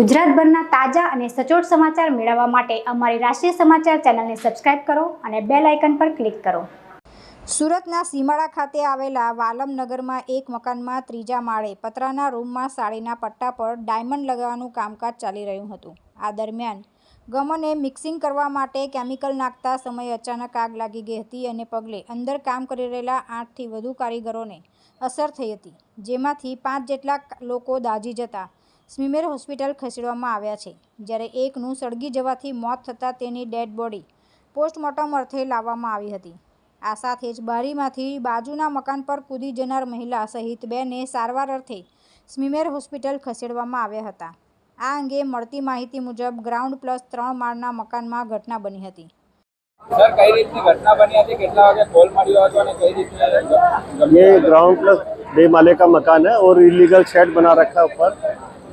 ગુજરાતભરના તાજા અને સચોટ સમાચાર મેળવવા માટે અમારી રાષ્ટ્રીય સમાચાર ચેનલને સબસ્ક્રાઇબ કરો અને બેલ આઇકન પર ક્લિક કરો. સુરતના સીમાડા ખાતે આવેલા વાલમ નગરમાં એક મકાનમાં ત્રીજા માળે પતરાના રૂમમાં સાડીના પટ્ટા પર ડાયમંડ લગાવવાનું કામકાજ ચાલી રહ્યું હતું. આ દરમિયાન ગમને મિક્સિંગ કરવા માટે કેમિકલ નાખતા સમયે અચાનક આગ લાગી ગઈ હતી અને પગલે અંદર કામ કરી રહેલા આઠથી વધુ કારીગરોને અસર થઈ હતી, જેમાંથી પાંચ જેટલા લોકો દાઝી જતા સ્મીમેર હોસ્પિટલ ખસેડવામાં આવ્યા છે જ્યારે એકનું સળગી જવાથી મોત થતાં તેની ડેડ બોડી પોસ્ટમોર્ટમ અર્થે લાવવામાં આવી હતી. આ સાથે જ બારીમાંથી બાજુના મકાન પર કૂદી જનાર મહિલા સહિત બેને સારવાર અર્થે સ્મીમેર હોસ્પિટલ ખસેડવામાં આવ્યા હતા. આ અંગે મળતી માહિતી મુજબ ગ્રાઉન્ડ પ્લસ ત્રણ માળના મકાનમાં ઘટના બની હતી. બે માલે મકાન હે ઓર બના રખા ઉપર.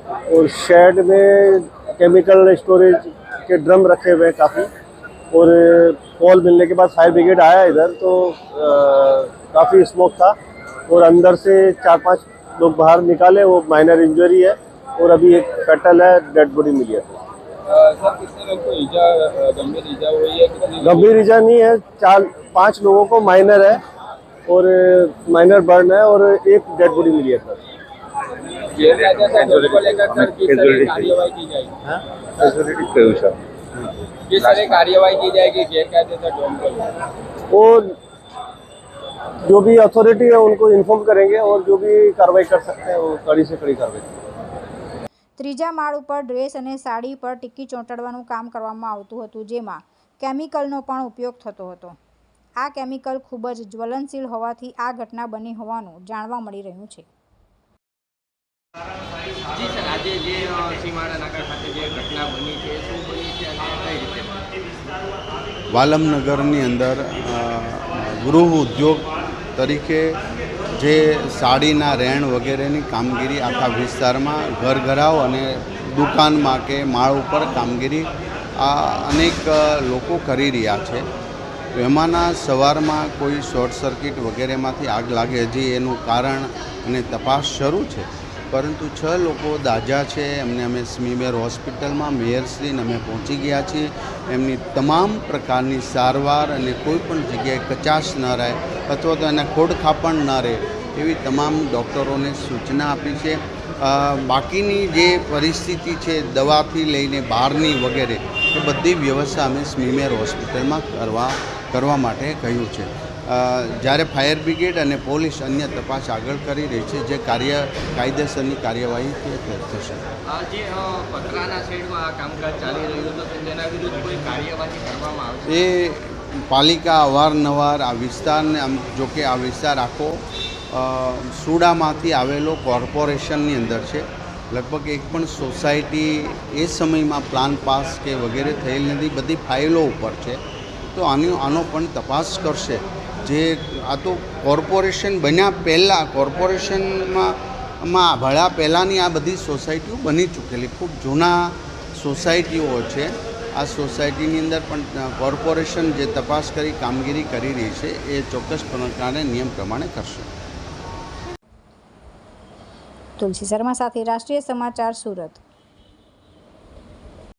और शेड में केमिकल स्टोरेज के ड्रम रखे हुए हैं काफ़ी। और कॉल मिलने के बाद फायर ब्रिगेड आया इधर तो काफ़ी स्मोक था। और अंदर से चार पाँच लोग बाहर निकाले वो माइनर इंजरी है। और अभी एक कटल है डेड बॉडी मिली है। गंभीर ईजा नहीं है चार पाँच लोगों को माइनर है। और माइनर बर्न है और एक डेड बॉडी मिली है सर। गैरकायदे से को लेकर सर किस तरह की कार्यवाही की जाएगी किस तरह की कार्यवाही की जाएगी गैरकायदे डोम को लेकर? वो जो भी अथॉरिटी है उनको इन्फॉर्म करेंगे और जो भी कार्रवाई कर सकते हैं वो कड़ी से कड़ी कार्रवाई करेंगे ત્રીજા માળ ઉપર ડ્રેસ અને સાડી પર ટીકી ચોંટાડવાનું કામ કરવામાં આવતું હતું જેમાં કેમિકલનો પણ ઉપયોગ થતો હતો આ કેમિકલ ખૂબ જ જ્વલનશીલ હોવાથી આ ઘટના બની હોવાનું જાણવા મળી રહ્યું છે જી સર આજે જે સીમાડા નાકા ખાતે જે ઘટના બની છે શું બની છે અને કઈ રીતે? વાલમનગરની અંદર ગૃહ ઉદ્યોગ તરીકે જે સાડીના રેણ વગેરેની કામગીરી આખા વિસ્તારમાં ઘરઘરાઓ અને દુકાનમાં કે માળ ઉપર કામગીરી આ અનેક લોકો કરી રહ્યા છે. એમાંના સવારમાં કોઈ શોર્ટ સર્કિટ વગેરેમાંથી આગ લાગે હજી એનું કારણ અને તપાસ શરૂ છે. પરંતુ છ લોકો દાજા છે. એમને અમે સ્મીમેર હોસ્પિટલમાં મેયરશ્રીને અમે પહોંચી ગયા છીએ. એમની તમામ પ્રકારની સારવાર અને કોઈ પણ જગ્યાએ કચાશ ન રહે અથવા તો એને ખોડખાપણ ન રહે એવી તમામ ડૉક્ટરોને સૂચના આપી છે. બાકીની જે પરિસ્થિતિ છે, દવાથી લઈને બહારની વગેરે, એ બધી વ્યવસ્થા અમે સ્મીમેર હોસ્પિટલમાં કરવા કરવા માટે કહ્યું છે. જ્યારે ફાયર બ્રિગેડ અને પોલીસ અન્ય તપાસ આગળ કરી રહી છે જે કાર્ય કાયદેસરની કાર્યવાહી તે થશે. આ જે પતરાના શેડમાં કામકાજ ચાલી રહ્યું હતું તેના વિરુદ્ધ કોઈ કાર્યવાહી કરવામાં આવશે? એ પાલિકા અવારનવાર આ વિસ્તારને આમ જોકે આ વિસ્તાર આખો સુડામાંથી આવેલો કોર્પોરેશનની અંદર છે. લગભગ એક પણ સોસાયટી એ સમયમાં પ્લાન પાસ કે વગેરે થયેલ નથી બધી ફાઇલો ઉપર છે. તો આની આનો પણ તપાસ કરશે. જે આ તો કોર્પોરેશન બન્યા પહેલાં, કોર્પોરેશનમાં માં ભળ્યા પહેલાંની આ બધી સોસાયટીઓ બની ચૂકેલી. ખૂબ જૂના સોસાયટીઓ છે. આ સોસાયટીની અંદર પણ કોર્પોરેશન જે તપાસ કરી, કામગીરી કરી રહી છે, એ ચોક્કસ પ્રકારે નિયમ પ્રમાણે કરશે. તુલસી શર્મા સાથે રાષ્ટ્રીય સમાચાર સુરત.